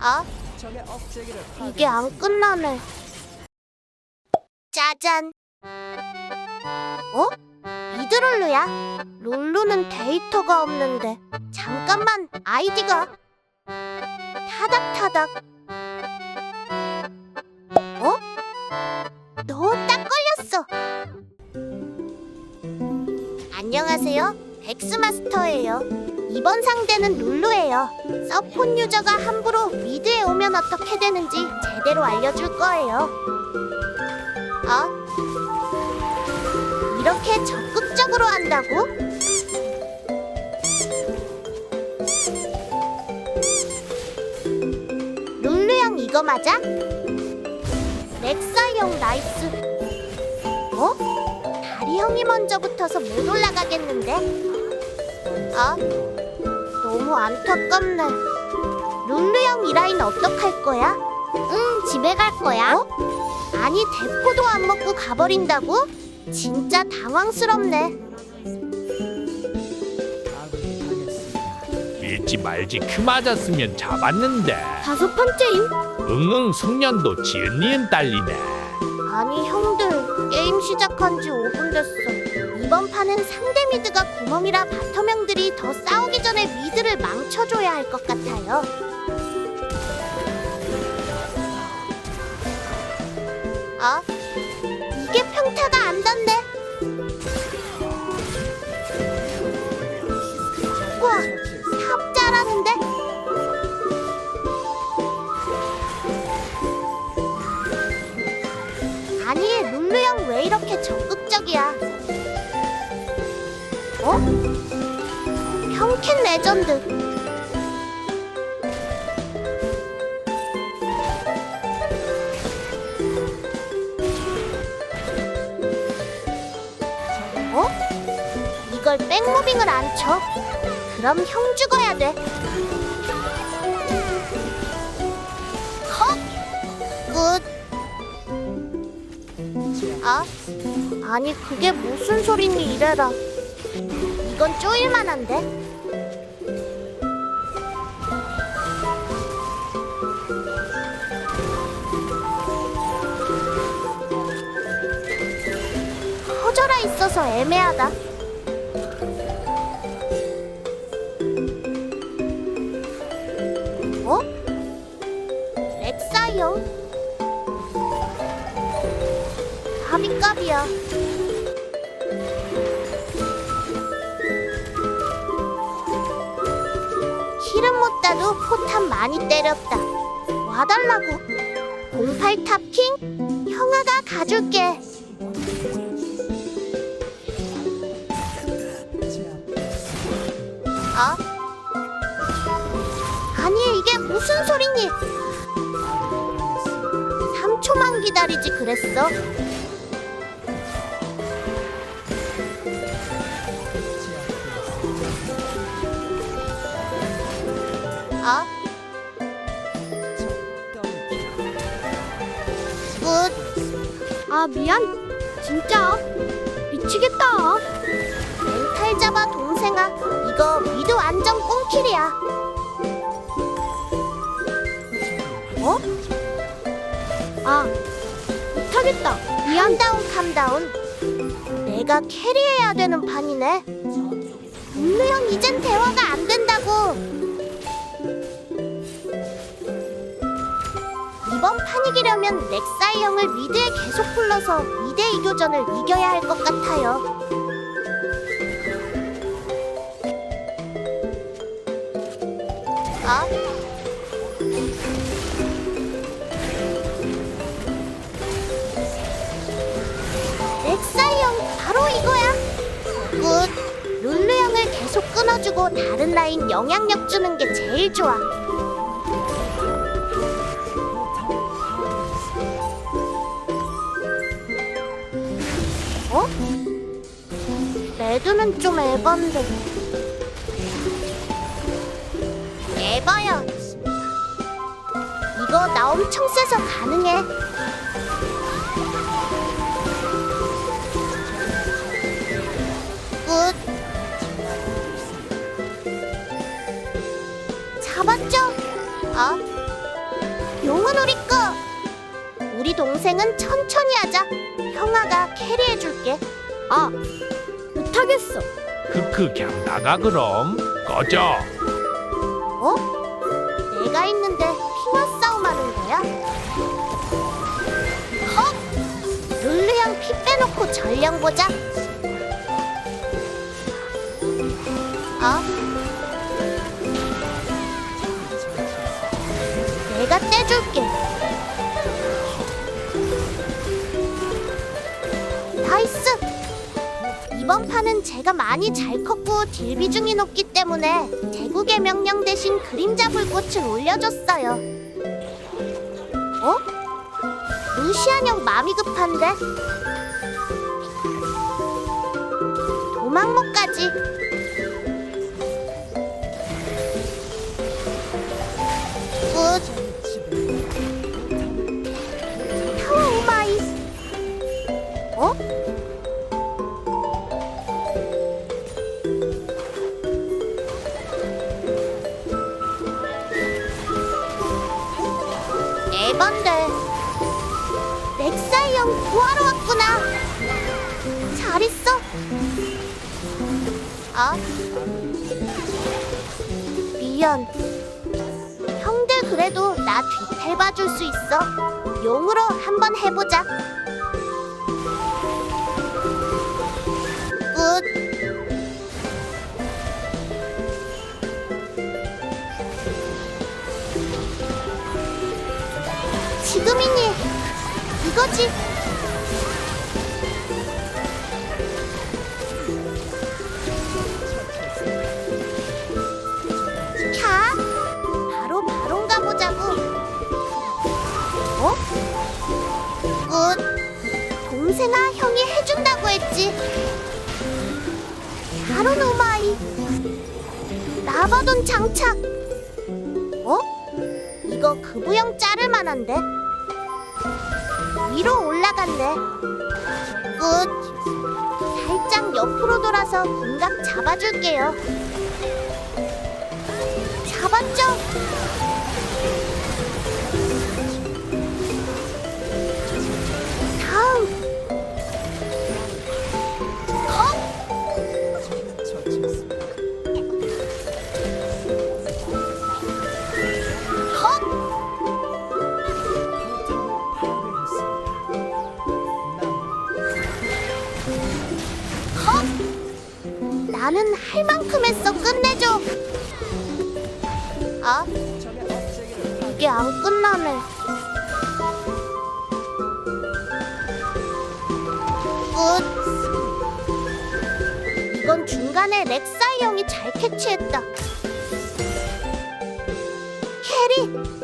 아, 억제기를 이게 안 끝나네. 짜잔. 어? 미드롤루야? 룰루는 데이터가 없는데. 잠깐만, 아이디가. 타닥타닥. 어? 너 딱 걸렸어. 안녕하세요. 백스마스터예요. 이번 상대는 룰루예요. 서폰 유저가 함부로 미드에 오면 어떻게 되는지 제대로 알려줄 거예요. 어? 이렇게 적극적으로 한다고? 룰루형 이거 맞아? 렉사형 나이스. 어? 다리 형이 먼저 붙어서 못 올라가겠는데? 아, 너무 안타깝네. 룰루 형 이 라인 어떡할 거야? 응, 집에 갈 거야. 어? 아니, 대포도 안 먹고 가버린다고? 진짜 당황스럽네. 믿지 말지 크 맞았으면 잡았는데 다섯 번째임? 응응 숙련도 지은니은 딸리네 아니, 형들. 게임 시작한 지 5분 됐어. 이번 판은 상대 미드가 구멍이라 바텀 형들이 더 싸우기 전에 미드를 망쳐줘야 할 것 같아요. 아, 이게 평타가 안 닿네. 레전드. 어? 이걸 백무빙을 안 쳐? 그럼 형 죽어야 돼. 컷! 끝. 아? 아니 그게 무슨 소리니 이래라 이건 쪼일만한데? 있어서 애매하다 어? 렉사이어? 합의값이야. 실은 못 따도 포탑 많이 때렸다. 와달라고. 08 탑킹? 형아가 가줄게. 무슨 소리니? 3초만 기다리지 그랬어. 어? 굿. 아 미안. 진짜 미치겠다. 멘탈 잡아 동생아. 이거 미드 완전 꽁킬이야. 어? 아 못하겠다. 미안. 캄다운 캄다운. 내가 캐리해야 되는 판이네. 분명 이젠 대화가 안 된다고. 이번 판 이기려면 렉사이 형을 미드에 계속 불러서 2대2 교전을 이겨야 할 것 같아요. 아? 렉사이 형 바로 이거야. 굿. 룰루 형을 계속 끊어주고 다른 라인 영향력 주는 게 제일 좋아. 어? 레드는 좀 에반데. 에바야. 이거 나 엄청 세서 가능해. 동생은 천천히 하자. 형아가 캐리해줄게. 아, 못하겠어. 크크 그냥 나가 그럼 꺼져 어? 내가 있는데 핑화 싸움하는 거야? 헉! 룰루양 피 빼놓고 전령 보자. 어? 내가 떼줄게. 이번 판은 제가 많이 잘 컸고 딜 비중이 높기 때문에 대국의 명령 대신 그림자 불꽃을 올려줬어요. 어? 루시안 형 마음이 급한데? 도망 못 가지. 굿. 타 에반데 렉사이 형 구하러 왔구나. 잘 있어. 아 미안. 형들 그래도 나 뒤탈 봐줄 수 있어. 용으로 한번 해보자 지금이니 이거지. 자 바로 바론 가보자고. 어? 굿. 동생아 형이 해준다고 했지. 바론 오마이. 라바돈 장착. 어? 이거 그부형 자를 만한데 올라간대. 굿. 살짝 옆으로 돌아서 궁각 잡아줄게요. 잡았죠? 나는 할 만큼 했어. 끝내줘. 아, 이게 안 끝나네. 끝. 이건 중간에 렉사이 형이 잘 캐치했다. 캐리,